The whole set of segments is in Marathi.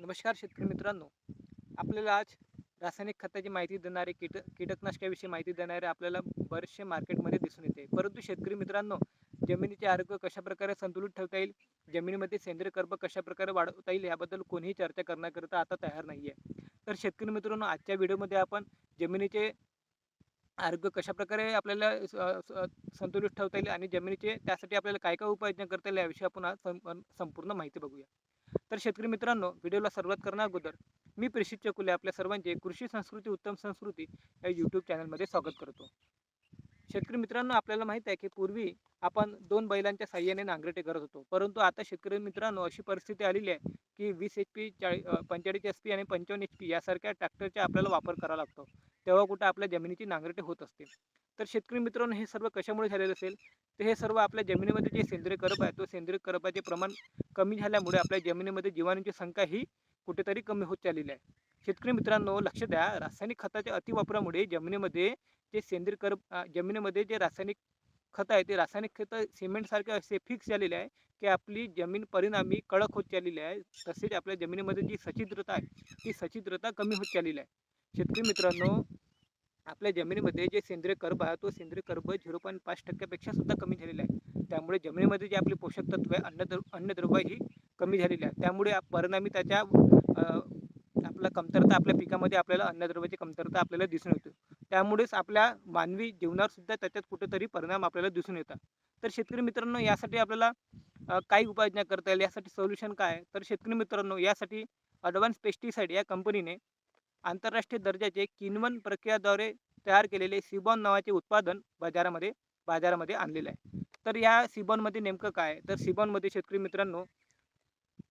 नमस्कार शेतकरी मित्रांनो. आपल्याला आज रासायनिक खताची माहिती देणारे कीट कीटकनाशकाविषयी माहिती देणारे आपल्याला बरेचसे मार्केटमध्ये दिसून येते. परंतु शेतकरी मित्रांनो जमिनीचे आरोग्य कशाप्रकारे संतुलित ठेवता येईल? जमिनीमध्ये सेंद्रिय कर्ब कशाप्रकारे वाढवता येईल? याबद्दल कोणीही चर्चा करण्याकरिता आता तयार नाही आहे तर शेतकरी मित्रांनो आजच्या व्हिडिओमध्ये आपण जमिनीचे आरोग्य कशा प्रकारे आपल्याला संतुलित ठेवता येईल आणि जमिनीचे त्यासाठी आपल्याला काय काय उपाययोजना करता येईल याविषयी आपण आज संपूर्ण माहिती बघूया. तर शेतकरी मित्रांनो व्हिडिओला सुरुवात करण्या अगोदर मी प्रेषित चकुले आपल्या सर्वांचे कृषी संस्कृती उत्तम संस्कृती या यूट्यूब चॅनलमध्ये स्वागत करतो. शेतकरी मित्रांनो आपल्याला माहीत आहे की पूर्वी आपण दोन बैलांच्या साह्याने नांगरटे करत होतो. परंतु आता शेतकरी मित्रांनो अशी परिस्थिती आलेली आहे की वीस एच पी चाळी पंचेचाळीस एच पी आणि पंचावन्न एच पी यासारख्या ट्रॅक्टरचा आपल्याला वापर करावा लागतो. तेव्हा कुठं आपल्या जमिनीची नांगरटे होत असते तर शेतकरी मित्रांनो हे सर्व कशामुळे झालेलं असेल? तर हे सर्व आपल्या जमिनीमध्ये जे सेंद्रिय करप आहे तो सेंद्रिय करपाचे प्रमाण कमी झाल्यामुळे आपल्या जमिनीमध्ये जीवाणूंची संख्या ही कुठेतरी कमी होत चाललेली आहे. शेतकरी मित्रांनो लक्ष द्या. रासायनिक खताच्या अतिवापरामुळे जमिनीमध्ये जे सेंद्रिय कर जमिनीमध्ये जे रासायनिक खत आहे ते रासायनिक खत सिमेंटसारखे असे फिक्स झालेले आहे की आपली जमीन परिणामी कडक होत चाललेली आहे. तसेच आपल्या जमिनीमध्ये जी सच्छिद्रता आहे ती सच्छिद्रता कमी होत चाललेली आहे. शेतकरी मित्रांनो आपल्या जमिनीमध्ये जे सेंद्रिय कर्ब आहे तो सेंद्रिय कर्ब झिरो पॉईंट पाच टक्क्यापेक्षा सुद्धा कमी झालेला आहे. त्यामुळे जमिनीमध्ये जे आपले पोषक तत्व आहे अन्नद्र अन्नद्रव्य ही कमी झालेली आहे. त्यामुळे आप- परिणामी त्याच्या आपला कमतरता आपल्या पिकामध्ये आपल्याला अन्नद्रव्याची कमतरता आपल्याला दिसून येते. त्यामुळेच आपल्या मानवी जीवनावर सुद्धा त्याच्यात कुठेतरी परिणाम आपल्याला दिसून येतात. तर शेतकरी मित्रांनो यासाठी आपल्याला काही उपाययोजना करता येईल. यासाठी सोल्युशन काय? आहे तर शेतकरी मित्रांनो यासाठी अडव्हान्स पेस्टिसाईड या कंपनीने आंतरराष्ट्रीय दर्जाचे किनवन प्रक्रियाद्वारे तयार केलेले सिबॉन नावाचे उत्पादन बाजारामध्ये बाजारामध्ये आणलेलं आहे. तर या सिबॉनमध्ये नेमकं काय? तर सिबॉनमध्ये शेतकरी मित्रांनो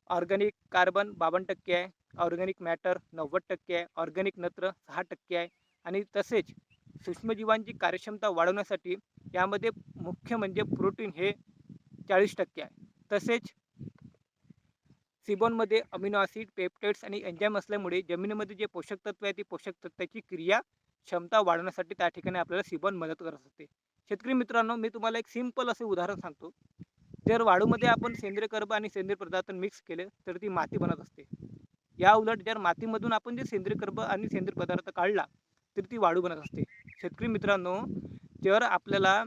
ऑर्गॅनिक कार्बन बावन्न टक्के आहे. ऑर्गॅनिक मॅटर नव्वद टक्के आहे ऑर्गॅनिक नत्र सहा टक्के आहे आणि तसेच सूक्ष्मजीवांची कार्यक्षमता वाढवण्यासाठी यामध्ये मुख्य म्हणजे प्रोटीन हे चाळीस टक्के आहे. तसेच सिबॉनमध्ये अमिनो ॲसिड पेप्टाइड्स आणि एन्झाईम असल्यामुळे जमिनीमध्ये जे पोषक तत्व आहे ती पोषक तत्वाची क्रिया क्षमता वाढवण्यासाठी त्या ठिकाणी आपल्याला सिबॉन मदत करत असते. शेतकरी मित्रांनो मी तुम्हाला एक सिंपल असे उदाहरण सांगतो. जर वाळूमध्ये आपण सेंद्रिय कर्ब आणि सेंद्रिय पदार्थ मिक्स केले तर ती माती बनत असते. या उलट जर मातीमधून आपण जे सेंद्रिय कर्ब आणि सेंद्रिय पदार्थ काढला तर ती वाळू बनत असते. शेतकरी मित्रांनो जर आपल्याला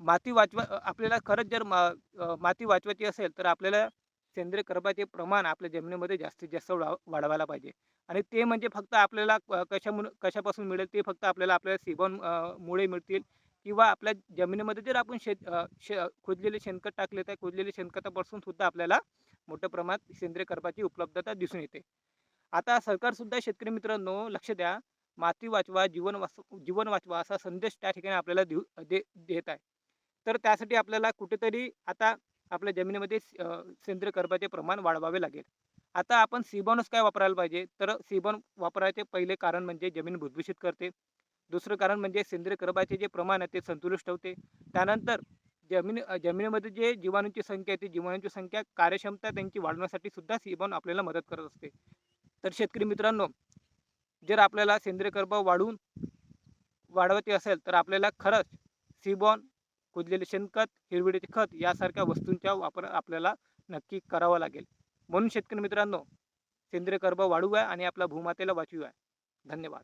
माती वाचवा आपल्याला खरंच जर मा माती वाचवायची असेल तर आपल्याला सेंद्रिय कर्बाचे प्रमाण आपल्या जमिनीमध्ये जास्तीत जास्त वाढवायला पाहिजे. आणि ते म्हणजे फक्त आपल्याला क- कशामुळे कशापासून मिळेल ते फक्त आपल्याला आपल्या सिबॉन मुळे मिळतील. किंवा आपल्या जमिनीमध्ये जर आपण शेत शे खोदलेले शेणखत टाकले तर खोदलेले शेणखतापासून सुद्धा आपल्याला मोठ्या प्रमाणात सेंद्रिय कर्पाची उपलब्धता दिसून येते. आता सरकारसुद्धा शेतकरी मित्रांनो लक्ष द्या. माती वाचवा जीवन वाच जीवन वाचवा असा संदेश त्या ठिकाणी आपल्याला देऊ दे देत आहे. तर त्यासाठी आपल्याला कुठेतरी आता आपल्या जमिनीमध्ये सेंद्रिय कर्पाचे प्रमाण वाढवावे लागेल. आता आपण सीबॉनस काय वापरायला पाहिजे? तर सीबॉन वापरायचे पहिले कारण म्हणजे जमीन भुसभुशीत करते. दुसरं कारण म्हणजे सेंद्रिय कर्बाचे जे प्रमाण आहे ते संतुलित ठेवते. त्यानंतर जमीन जमिनीमध्ये जे जीवाणूंची संख्या आहे ती जीवाणूंची संख्या कार्यक्षमता त्यांची वाढवण्यासाठी सुद्धा सीबॉन आपल्याला मदत करत असते. तर शेतकरी मित्रांनो जर आपल्याला सेंद्रिय कर्ब वाढवून वाढवायचे असेल तर आपल्याला खरंच सीबॉन कुजलेले शेणखत हिरविडीचे खत यासारख्या वस्तूंचा वापर आपल्याला नक्की करावा लागेल. म्हणून शेतकरी मित्रांनो सेंद्रिय कर्ब वाढवूया आणि आपल्या भूमातेला वाचवूया. धन्यवाद.